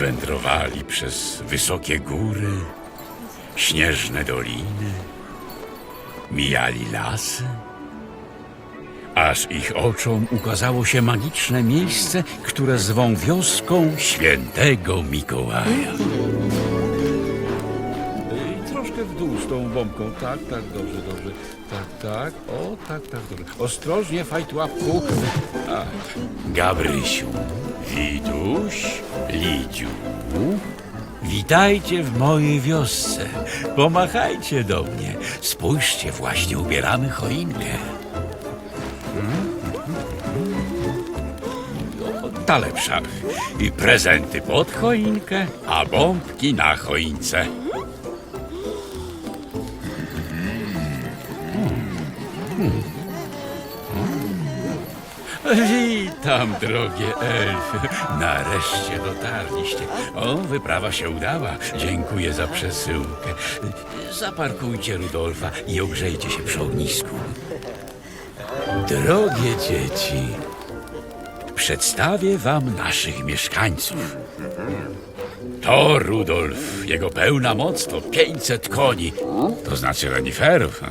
Wędrowali przez wysokie góry, śnieżne doliny, mijali lasy, aż ich oczom ukazało się magiczne miejsce, które zwą wioską świętego Mikołaja. I troszkę w dół z tą bombką. Tak, tak, dobrze, dobrze. Tak, tak. O, tak, tak, dobrze. Ostrożnie, fajt łapku. A, Gabrysiu, Widuś, Lidziu, witajcie w mojej wiosce. Pomachajcie do mnie. Spójrzcie, właśnie ubieramy choinkę. Hmm? Ta lepsza. I prezenty pod choinkę, a bombki na choince. Witam, drogie elfy. Nareszcie dotarliście. O, wyprawa się udała. Dziękuję za przesyłkę. Zaparkujcie Rudolfa i ogrzejcie się przy ognisku. Drogie dzieci, przedstawię wam naszych mieszkańców. To Rudolf. Jego pełna moc to 500 koni. To znaczy reniferów. a?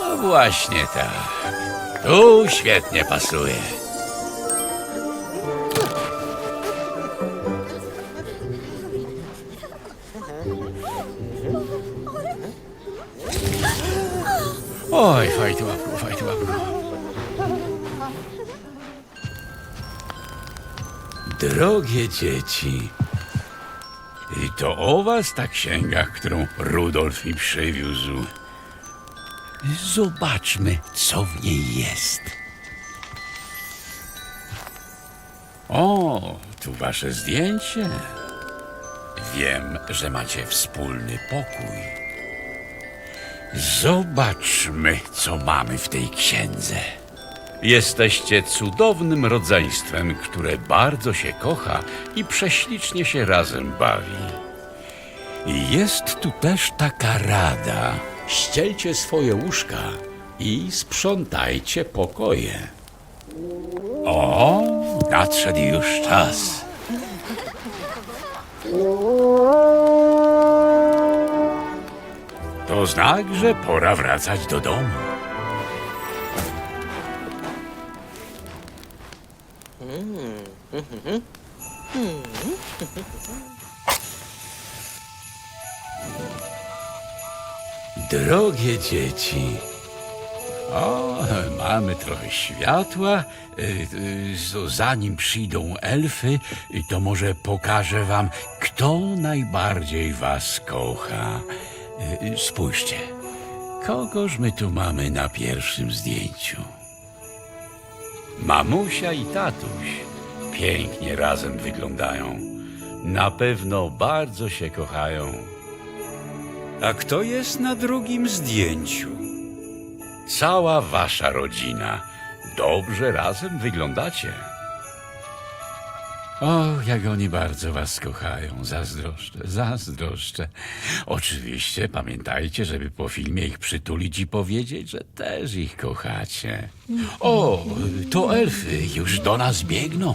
No właśnie tak. Tu świetnie pasuje. Oj, fajtu łapku, fajtu łapku. Drogie dzieci, i to o was ta księga, którą Rudolf mi przywiózł. Zobaczmy, co w niej jest. O, tu wasze zdjęcie. Wiem, że macie wspólny pokój. Zobaczmy, co mamy w tej księdze. Jesteście cudownym rodzeństwem, które bardzo się kocha i prześlicznie się razem bawi. I jest tu też taka rada. Ścielcie swoje łóżka i sprzątajcie pokoje. O, nadszedł już czas. To znak, że pora wracać do domu. Drogie dzieci, o, mamy trochę światła. Y, y, Zanim przyjdą elfy, y, to może pokażę wam, kto najbardziej was kocha. Spójrzcie, kogoż my tu mamy na pierwszym zdjęciu? Mamusia i tatuś pięknie razem wyglądają. Na pewno bardzo się kochają. A kto jest na drugim zdjęciu? Cała wasza rodzina. Dobrze razem wyglądacie. O, jak oni bardzo was kochają. Zazdroszczę, zazdroszczę. Oczywiście pamiętajcie, żeby po filmie ich przytulić i powiedzieć, że też ich kochacie. O, to elfy już do nas biegną.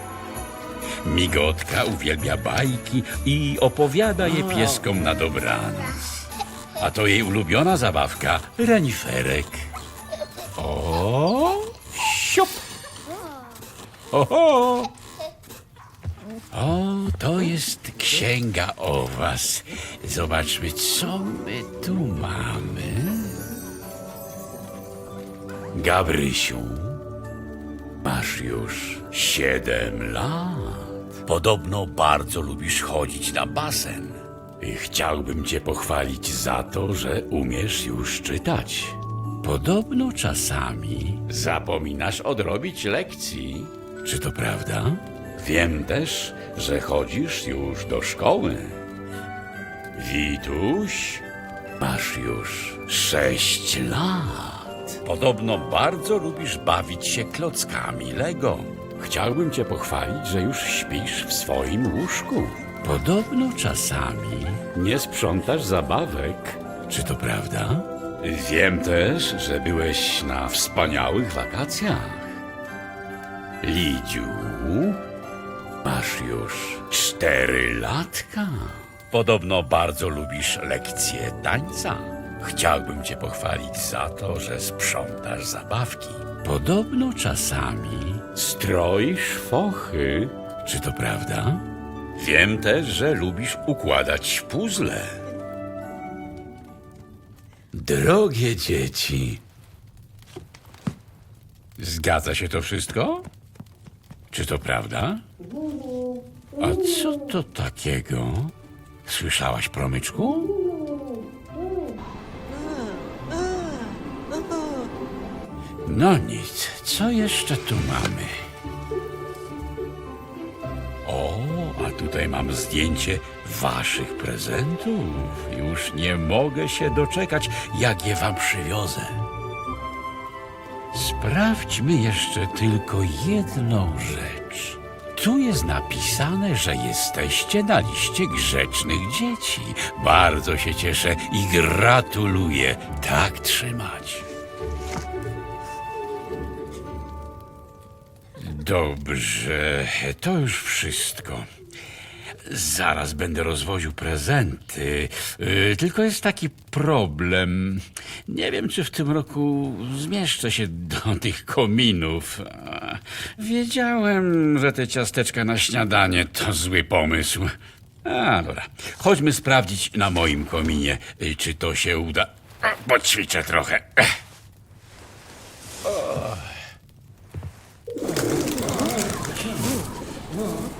Migotka uwielbia bajki i opowiada je pieskom na dobranoc. A to jej ulubiona zabawka reniferek. O, siup! Oho! O, to jest księga o was. Zobaczmy, co my tu mamy. Gabrysiu, masz już siedem lat. Podobno bardzo lubisz chodzić na basen. I chciałbym cię pochwalić za to, że umiesz już czytać. Podobno czasami zapominasz odrobić lekcji. Czy to prawda? Wiem też, że chodzisz już do szkoły. Wituś, masz już sześć lat. Podobno bardzo lubisz bawić się klockami Lego. Chciałbym cię pochwalić, że już śpisz w swoim łóżku. Podobno czasami nie sprzątasz zabawek. Czy to prawda? Wiem też, że byłeś na wspaniałych wakacjach. Lidziu, masz już cztery latka. Podobno bardzo lubisz lekcje tańca. Chciałbym cię pochwalić za to, że sprzątasz zabawki. Podobno czasami stroisz fochy. Czy to prawda? Wiem też, że lubisz układać puzzle. Drogie dzieci, Zgadza się to wszystko? Czy to prawda? A co to takiego? Słyszałaś, promyczku? No nic, co jeszcze tu mamy? O, a tutaj mam zdjęcie waszych prezentów. Już nie mogę się doczekać, jak je wam przywiozę. Sprawdźmy jeszcze tylko jedną rzecz. Tu jest napisane, że jesteście na liście grzecznych dzieci. Bardzo się cieszę i gratuluję. Tak trzymać. Dobrze, to już wszystko. Zaraz będę rozwoził prezenty. Yy, tylko jest taki problem. Nie wiem, czy w tym roku zmieszczę się do tych kominów. Wiedziałem, że te ciasteczka na śniadanie to zły pomysł. A, dobra. Chodźmy sprawdzić na moim kominie, yy, czy to się uda. A, Poćwiczę trochę.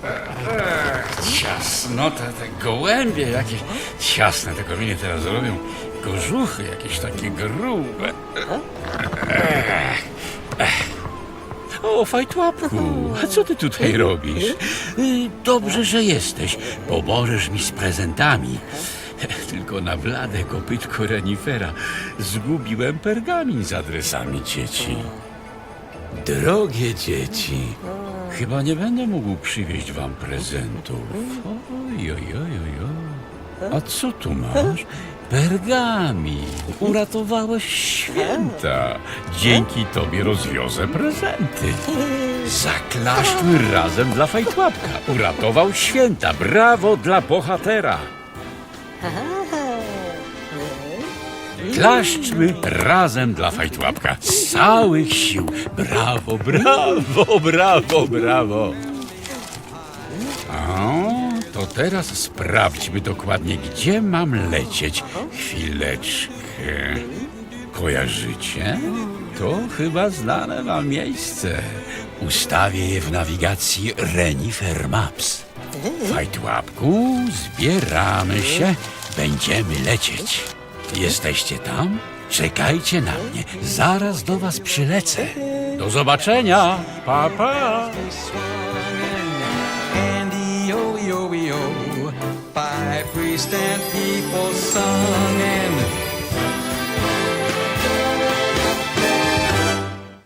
Ech. Ciasno, te, gołębie jakieś ciasne te kominy teraz robią. Kożuchy jakieś takie grube. O, fajtłapku, a co ty tutaj robisz? Y, Dobrze, że jesteś. Pomożesz mi z prezentami. Tylko na blade kopytko renifera zgubiłem pergamin z adresami dzieci. Drogie dzieci, chyba nie będę mógł przywieźć wam prezentów. Oj, oj, oj, oj. A co tu masz? Pergamin. Uratowałeś święta. Dzięki tobie rozwiozę prezenty. Zaklaszczmy razem dla fajtłapka. Uratował święta. Brawo dla bohatera. Klaszczmy razem dla fajtłapka. Z całych sił. Brawo, brawo, brawo, brawo. O, to teraz sprawdźmy dokładnie, gdzie mam lecieć. Chwileczkę. Kojarzycie? To chyba znane wam miejsce. Ustawię je w nawigacji Renifer Maps. Fajtłapku, zbieramy się. Będziemy lecieć. Jesteście tam? Czekajcie na mnie. Zaraz do was przylecę. Do zobaczenia. Pa, pa. Priest and people